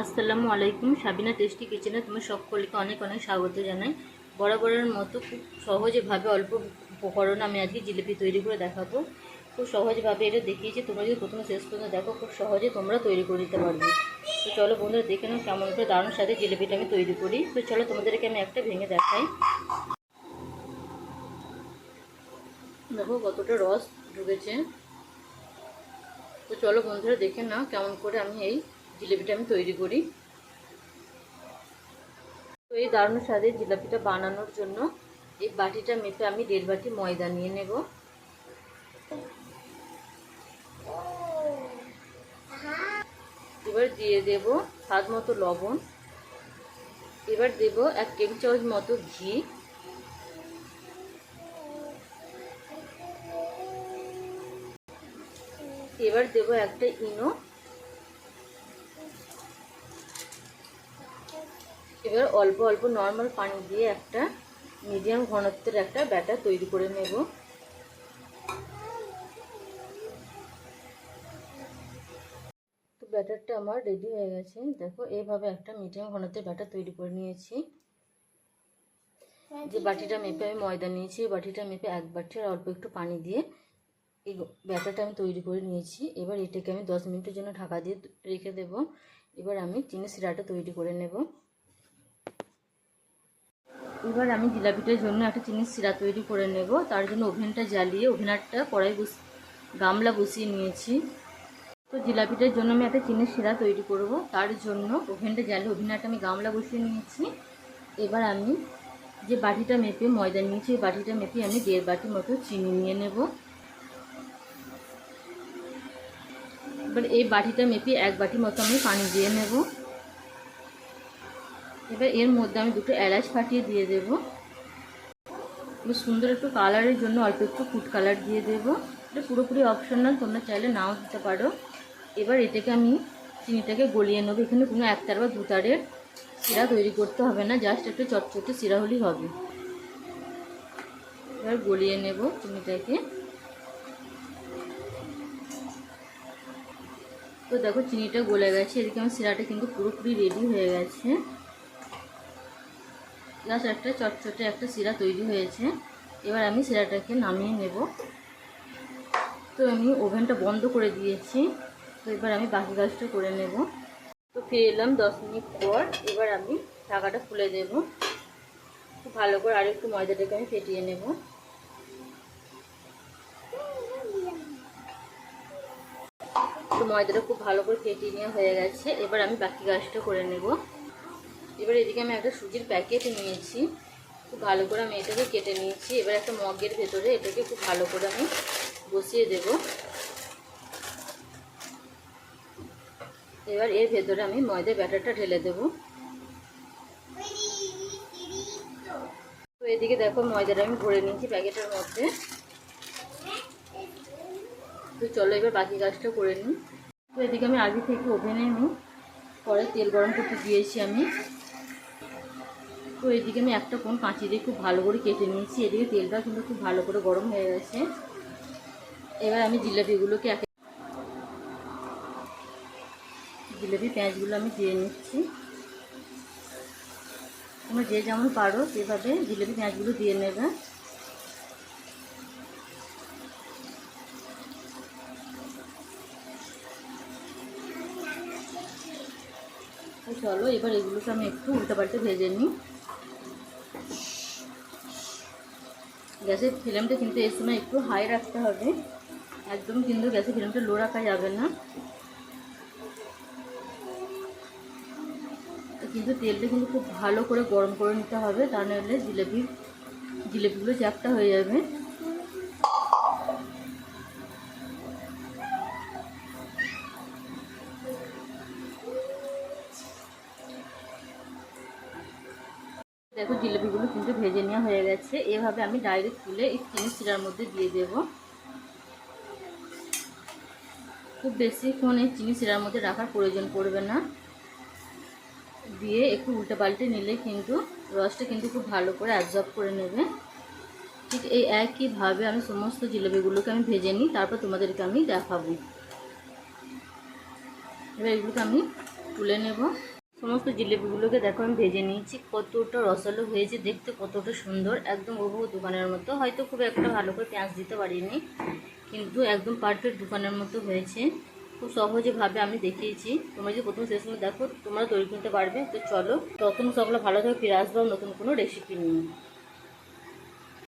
আসসালামু আলাইকুম, সাবিনা টেস্টি কিচেনে তোমার সকলকে অনেক অনেক স্বাগত জানাই। বরাবরের মতো খুব সহজভাবে অল্প উপকরণ আমি আজকে জিলিপি তৈরি করে দেখাবো। খুব সহজভাবে এটা দেখিয়েছি তোমরা যদি প্রথমে শেষ পর্যন্ত দেখো, খুব সহজে তোমরা তৈরি করে দিতে পারবে। তো চলো বন্ধুরা দেখে নাও কেমন করে দারুণ সাথে জিলিপিটা আমি তৈরি করি। তো চলো তোমাদেরকে আমি একটা ভেঙে দেখাই। দেখো কতটা রস ঢুকেছে। তো চলো বন্ধুরা দেখে নাও কেমন করে আমি এই জিলিপিটা আমি তৈরি করি। তো এই দারুণ স্বাদের জিলাপিটা বানানোর জন্য এই বাটিটা মেপে আমি দেড় বাটি ময়দা নিয়ে নেব। এবার দিয়ে দেব স্বাদ মতো লবণ। এবার দেব এক টেবিল চামচ মতো ঘি। এবার দেব একটা ইনো। এবার অল্প অল্প নর্মাল পানি দিয়ে একটা মিডিয়াম ঘনত্বের একটা ব্যাটার তৈরি করে নেব। তো ব্যাটারটা আমার রেডি হয়ে গেছে। দেখো এইভাবে একটা মিডিয়াম ঘনত্বের ব্যাটার তৈরি করে নিয়েছি। যে বাটিটা মেপে আমি ময়দা নিয়েছি এই বাটিটা মেপে এক বাটি আর অল্প একটু পানি দিয়ে এই ব্যাটারটা আমি তৈরি করে নিয়েছি। এবার এটাকে আমি দশ মিনিটের জন্য ঢাকা দিয়ে রেখে দেব। এবার আমি চিনি সিরাটা তৈরি করে নেব। এবার আমি জিলাপিটার জন্য একটা চিনির সিরা তৈরি করে নেব। তার জন্য ওভেনটা জ্বালিয়ে, ওভেনারটা কড়াই বস, গামলা বসিয়ে নিয়েছি। তো জিলাপিটার জন্য আমি একটা চিনির সিরা তৈরি করব। তার জন্য ওভেনটা জ্বালিয়ে, ওভেনারটা আমি গামলা বসিয়ে নিয়েছি। এবার আমি যে বাটিটা মেপে ময়দা নিয়েছি, ওই বাটিটা মেপে আমি দেড় বাটি মতো চিনি নিয়ে নেব। এবার এই বাটিটা মেপে এক বাটি মতো আমি পানি দিয়ে নেব। এবার এর মধ্যে আমি দুটো এলাচ ফাটিয়ে দিয়ে দেবো। সুন্দর একটু কালারের জন্য অল্প একটু ফুড কালার দিয়ে দেবো। এটা পুরোপুরি অপশনাল, তোমরা চাইলে নাও দিতে পারো। এবার এটাকে আমি চিনিটাকে গলিয়ে নেব। এখানে কোনো একতার বা দুতারের শিরা তৈরি করতে হবে না, জাস্ট একটু চটচটে শিরা হলেই হবে। এবার গলিয়ে নেব চিনিটাকে। তো দেখো, চিনিটা গলে গেছে। এদিকে আমার শিরাটা কিন্তু পুরোপুরি রেডি হয়ে গেছে। জাস্ট একটা চটচটে একটা শিরা তৈরি হয়েছে। এবার আমি শিরাটাকে নামিয়ে নেব। তো আমি ওভেনটা বন্ধ করে দিয়েছি। তো এবার আমি বাকি কাজটা করে নেব। তো ফিরে এলাম দশ মিনিট পর। এবার আমি ঢাকাটা খুলে দেব খুব ভালো করে আর একটু ময়দাটাকে আমি ফেটিয়ে নেব। তো ময়দাটা খুব ভালো করে ফেটিয়ে নেওয়া হয়ে গেছে। এবার আমি বাকি কাজটা করে নেব। এবার এদিকে আমি একটা সুজির প্যাকেট নিয়েছি। খুব ভালো করে আমি এটাকে কেটে নিয়েছি। এবার একটা মগের ভেতরে এটাকে খুব ভালো করে আমি বসিয়ে দেব। এবার এর ভেতরে আমি ময়দার ব্যাটারটা ঢেলে দেব। তো এদিকে দেখো ময়দাটা আমি ভরে নিয়েছি প্যাকেটের মধ্যে। তো চলো এবার বাকি কাজটা করে নিই। তো এদিকে আমি আগে থেকে ওভেনে নিই পরে তেল গরম করতে দিয়েছি আমি। তো এদিকে আমি একটা কোন কাঁচি দিয়ে খুব ভালো করে কেটে নিয়েছি। এদিকে তেলটা কিন্তু খুব ভালো করে গরম হয়ে গেছে। এবার আমি জিলাপিগুলোকে এক জিলাপি পেঁয়াজগুলো আমি দিয়ে নিচ্ছি। তোমরা যে যেমন পারো সেভাবে জিলাপি পেঁয়াজগুলো দিয়ে নেবে। চলো, এবার এগুলোকে আমি একটু উল্টাপাল্টে ভেজে নিই। গ্যাসের ফ্লেমটা কিন্তু এই সময় একটু হাই রাখতে হবে। একদম কিন্তু গ্যাসের ফ্লেমটা লো রাখা যাবে না। কিন্তু তেলটা কিন্তু খুব ভালো করে গরম করে নিতে হবে, তা নাহলে জিলেপি, জিলেপিগুলো চ্যাপটা হয়ে যাবে। দেখো জিলিপিগুলো কিন্তু ভেজে নেওয়া হয়ে গেছে। এভাবে আমি ডাইরেক্ট তুলে চিনি শিরার মধ্যে দিয়ে দেব। খুব বেশিক্ষণ এই চিনি শিরার মধ্যে রাখার প্রয়োজন পড়বে না। দিয়ে একটু উল্টে পাল্টে নিলে কিন্তু রসটা কিন্তু খুব ভালো করে অ্যাবজর্ব করে নেবে। ঠিক এই একইভাবে আমি সমস্ত জিলেপিগুলোকে আমি ভেজে নিই, তারপর তোমাদেরকে আমি দেখাবো। এবার এগুলোকে আমি তুলে নেব। সমস্ত জিলিপিগুলোকে দেখো, আমি ভেজে নিয়েছি। কতটা রসালো হয়েছে, দেখতে কতটা সুন্দর। একদম ওভু দোকানের মতো। হয়তো খুব একটা ভালো করে পেঁয়াজ দিতে পারিনি, কিন্তু একদম পারফেক্ট দোকানের মতো হয়েছে। খুব সহজেভাবে আমি দেখিয়েছি। তোমরা যদি প্রথম শেষ সময় দেখো, তোমরা তৈরি করতে পারবে। তো চলো তখন সকলে ভালো থাকো, ফিরে আসব নতুন কোনো রেসিপি নিয়ে।